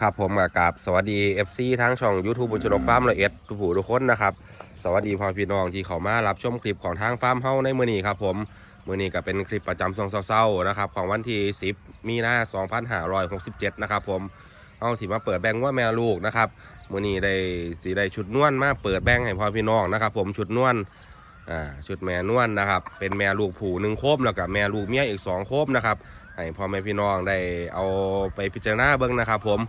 ครับผมกับสวัสดี FC ทั้งช่อง YouTube บุญชนกฟาร์มละเอ็ดทุกผู้ทุกคนนะครับ สวัสดีพ่อพี่น้องที่เข้ามารับชมคลิปของทางฟาร์มเฮ้าในมือนี้ครับผมมือนี้ก็เป็นคลิปประจำช่วงเศร้าๆนะครับของวันที่ 10 มีนา2567 นะครับผมเอาสิมาเปิดแบงว่าแม่ลูกนะครับมือนี้ได้สีได้ชุดนวลมาเปิดแบงให้พ่อพี่น้องนะครับ ผมชุดนวลอ่าชุดแม่นวลนะครับ เป็นแม่ลูกผูหนึ่งโคมแล้วกับแม่ลูกเมียอีกสองโคมนะครับให้พ่อแม่พี่น้องได้เอาไปพิจารณาเบิ้งนะครับ ผม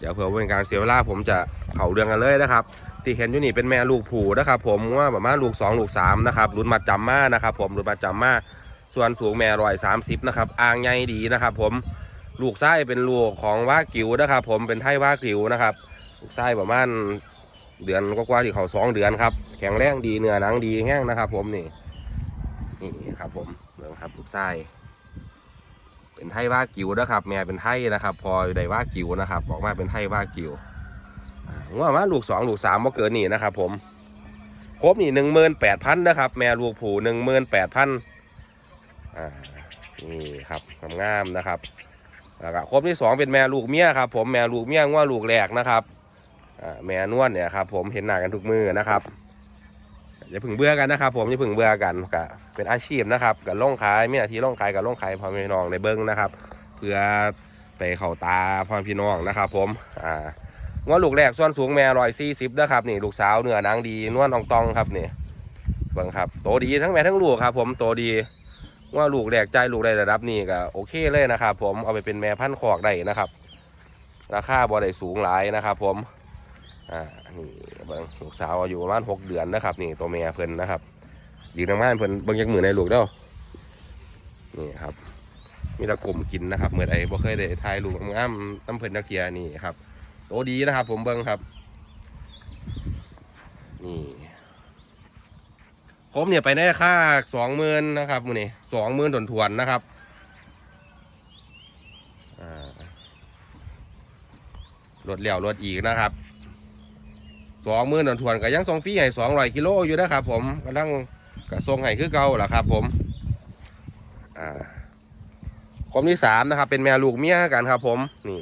เดี๋ยวเพื่อเป็นการเสียเวลาผมจะเข่าเรื่องกันเลยนะครับที่เห็นอยู่นี่เป็นแม่ลูกผูนะครับ ผมว่าประมาณลูก 2 ลูก3นะครับรุ่นมาจำมานะครับ ผมรุ่นมาจำมาส่วนสูงแม่ร้อยสามสิบนะครับอ่างใหญ่ดีนะครับ ผมลูกไส้เป็นลูกของว่ากิวนะครับ ผมเป็นไทยว่ากิวนะครับลูกไส้ประมาณเดือนกว่าๆที่เขาสองเดือนครับ แข็งแรงดีเนื้อหนังดีแห้งนะครับ ผมนี่นี่ครับผมเรื่องครับลูกไส้ เป็นไทยว่ากิวนะครับ แม่เป็นไทยนะครับ พอได้ว่ากิวนะครับบอกว่าเป็นไทยว่ากิวอ่ว่ามาลูกสองลูกสามบ่เกินนี่นะครับ ผมครบนี่หนึ่งหมื่นแปดพันนะครับ แม่ลูกผูหนึ่งหมื่นแปดพันอ่านี่ครับงามนะครับแล้วก็ครบที่สองเป็นแม่ลูกเมียครับ ผมแม่ลูกเมียว่าลูกแรกนะครับแม่นวลเนี่ยครับ ผมเห็นหน้ากันทุกมือนะครับ อย่าพึ่งเบื่อกันนะครับ ผมอย่าพึ่งเบื่อกันก็เป็นอาชีพนะครับกับล่องขายมีหน้าที่ล่องขายกับล่องขายพ่อแม่พี่น้องในเบิ้งนะครับ เพื่อไปเข้าตาพ่อพี่น้องนะครับ ผมอ่าว่าลูกแรกส่วนสูงแม่ร้อยสี่สิบนะครับนี่ลูกสาวเนื้อนังดีนวลทองตองครับนี่เบิ่งครับโตดีทั้งแม่ทั้งลูกครับ ผมโตดีว่าลูกแรกใจลูกได้ระดับนี้ก็โอเคเลยนะครับ ผมเอาไปเป็นแม่พันธุ์ขอกได้นะครับ ราคาบ่ได้สูงหลายนะครับ ผม อ่านี่เบิงลูกสาวอายุประมาณหกเดือนนะครับ นี่ตัวแม่เพิ่นนะครับดีมากๆเพิ่นเบิ่งจากมือในลูกเด้อนี่ครับ มีตะกล่มกินนะครับเมื่อใดบ่เคยได้ทายลูกงามน้ำเพิ่นตะเกียนี่ครับโตดีนะครับ ผมเบิ่งครับ นี่ผมเนี่ยไปได้ค่าสองหมื่นนะครับมือนี่สองหมื่นถวนๆนะครับอ่ารถเหลี่ยวรถอีกนะครับ สองมื่นถวนๆก็ยังส่งฟรีให้สองร้อยกิโลอยู่นะครับผมกำลังกระทรงให้คือเก่าล่ะครับ ผมอ่าคมที่สามนะครับ เป็นแม่ลูกเมียกันครับ ผมนี่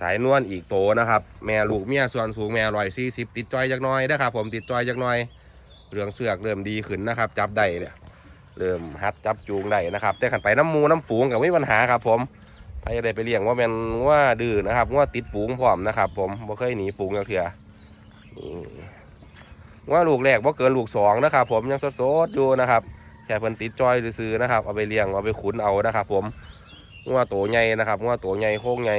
สายนวลอีกโตนะครับ แม่ลูกเมียส่วนสูงแม่ร้อยสี่สิบติดจอยจักน้อยนะครับ ผมติดจอยจักน้อย เรื่องเสือกเริ่มดีขึ้นนะครับ จับได้เนี่ยเริ่มฮัดจับจูงได้นะครับ แต่ขันไปน้ำมูน้ำฝูงกับไม่มีปัญหาครับ ผมใครได้ไปเลี้ยงว่าเป็นว่าดื้อนะครับว่าติดฝูงพร้อมนะครับ ผมบ่เคยหนีฝูงอย่างเถื่อน ว่าลูกแรกว่าเกินลูกสองนะครับ ผมยังสดๆอยู่นะครับแค่เพิ่นติดจอยซื้อนะครับ เอาไปเลี้ยงเอาไปขุนเอานะครับ ผมงัวโตใหญ่นะครับงัวโตใหญ่โค้งใหญ่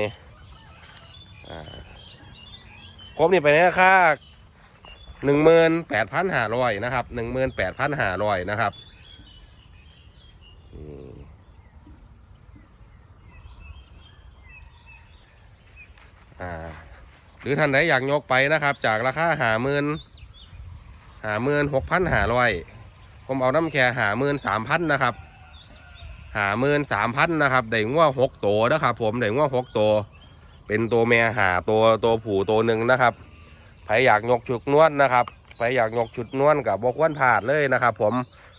ผมนี่ไปในราคาหนึ่งหมื่นแปดพันห้าร้อยนะครับหนึ่งหมื่นแปดพันห้าร้อยนะครับอ่า รือท่านใดอยากยกไปนะครับ จากราคาหาหมื่นหาหมื่นหกพันหาร้อยผมเอาน้ำแค่หาหมื่นสามพันนะครับหาหมื่นสามพันนะครับได้งัวหกตัวนะครับ ผมได้งัวหกตัวเป็นตัวแม่หาตัวตัวผูตัวหนึ่งนะครับใครอยากยกชุดนวดนะครับใครอยากยกชุดนวดกับบกวนผาดเลยนะครับ ผม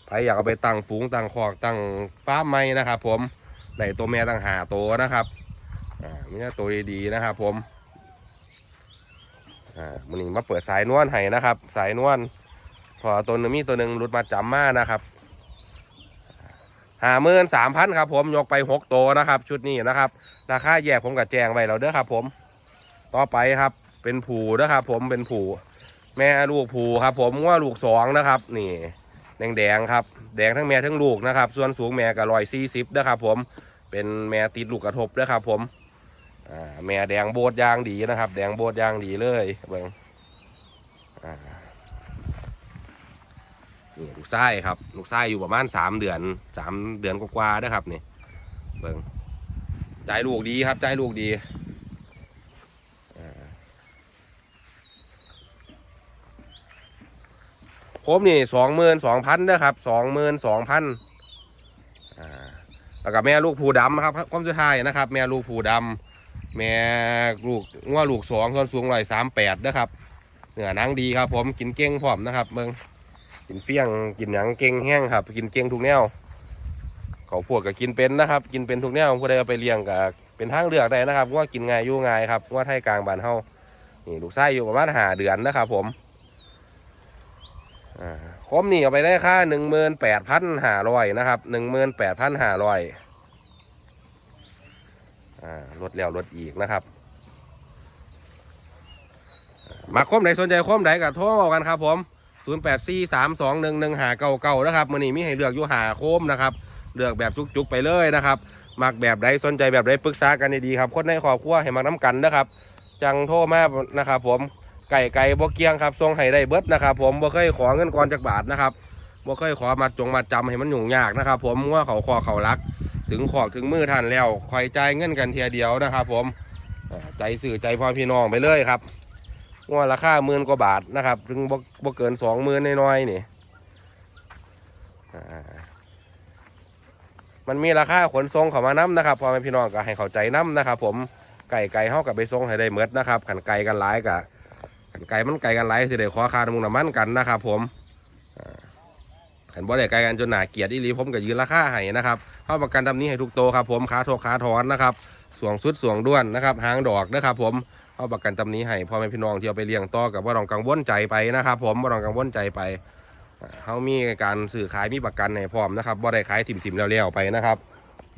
ใครอยากเอาไปตั้งฝูงตั้งคอกตั้งฟ้าไม้นะครับ ผมได้ตัวแม่ตั้งหาตัวนะครับอ่ามีต่ตัวดีๆนะครับ ผม อ่ามันนี้มาเปิดสายนวดให้นะครับ สายนวดพอตัวนึงมีตัวหนึ่งรุดมาจำมานะครับหาหมื่นสามพันครับผมยกไปหกตัวนะครับ ชุดนี้นะครับราคาแยกผมกับแจงไว้แล้วเด้อครับ ผม ต่อไปครับ เป็นผูนะครับ ผมเป็นผูแม่ลูกผูครับ ผมว่าลูกสองนะครับ นี่แดงแดงครับ แดงทั้งแม่ทั้งลูกนะครับ ส่วนสูงแม่กับรอยสี่สิบนะครับ ผมเป็นแม่ติดลูกกระทบนะครับ ผม อ่าแม่แดงโบดยางดีนะครับ แดงโบดยางดีเลยเบิ่งอ่านี่ลูกไส้ครับ ลูกไส้อยู่ประมาณสามเดือนสามเดือนกว่าๆนะครับนี่เบิ่งใจลูกดีครับ ใจลูกดีผมนี่สองหมื่นสองพันนะครับสองหมื่นสองพันอ่าแล้วก็แม่ลูกผูดำครับความสุดท้ายนะครับ แม่ลูกผูดำ แม่ลูกง้อลูกสองส่วนสูงร้อยสามแปดนะครับเนื้อหนังดีครับ ผมกินเก้งพร้อมนะครับเบิ่งกินเฟี้ยงกินหยังเก่งแห้งครับ กินเก่งทุกแนวเขาพวกก็กินเป็นนะครับ กินเป็นทุกแนวผู้ใดเอาไปเลี้ยงกับเป็นทางเลือกได้นะครับว่ากินง่ายอยู่ง่ายครับว่าไทยกลางบานเฮานี่ลูกไส้อยู่ประมาณหาเดือนนะครับ ผมอ่าคมนี่เอาไปได้ค่าหนึ่งหมื่นแปดพันห้าร้อยนะครับหนึ่งหมื่นแปดพันห้าร้อย อ่าลดแล้วลดอีกนะครับอ่ามาคมไหนสนใจคมไหนกับโทรมากันครับผม0 8 4 3 2 1 1หาเก่าเก่านะครับมันนี้มีให้เลือกอยู่หาโคมนะครับเลือกแบบจุกๆไปเลยนะครับมักแบบใดสนใจแบบใดปรึกษากันดีๆครับคนในครอบครัวให้มาน้กันนะครับ จังโทรมานะครับผมไก่ไก่บ่เกียงครับทรงให้ได้เบิดนะครับ ผมบ่เคยขอเงินก่อนจากบาทนะครับบ่เคยขอมาจงมาจำให้มันหยุ่งยากนะครับ ผมว่าเขาคอเขารัก ถึงขอกถึงมือท่านแล้วคอยจ่ายเงินกันเทียเดียวนะครับ ผมใจสื่อใจพ่อพี่น้องไปเลยครับงว่าราคาหมื่นกว่าบาทนะครับ ถึงบ่เกินสองหมื่นน้อยๆนี่มันมีราคาขนส่งเข้ามานํนะครับพ่อแม่พี่น้องก็ให้เข้าใจนํนะครับ ผมไก่ไก่เฮากับไปส่งให้ได้เมดนะครับขันไก่กันหลายกะขันไก่มันไก่กันหลายสิได้ขอคาน้ำมันน้ำมันกันนะครับ ผม ขันบ่ได้ไก่กันจนหนาเกลียดอีหลีผมก็ยืนราคาให้นะครับเฮาประกันดำนี้ให้ทุกโตครับผมขาโทขาถอนนะครับสวงสุดสวงด้วนนะครับหางดอกนะครับผมเอาประกันตำนี้ให้พ่อแม่พี่น้องที่เอาไปเลี้ยงต่อกับว่าต้องกังวลใจไปนะครับ ผมว่าต้องกังวลใจไปเขามีการสื่อขายมีประกันให้พร้อมนะครับว่ได้ขายถิ่มๆแล้วๆไปนะครับ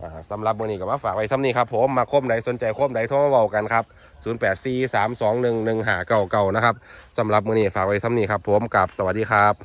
อ่าสำหรับวันนี้ก็มาฝากไว้ซ้ำนี้ครับผมมาคมใดสนใจคมใดโทรมาเบากันครับ 0 8 4 3 2 1 1 5 9 9นะครับสำหรับวันนี้ฝากไว้ซ้ำนี้ครับผมกับสวัสดีครับ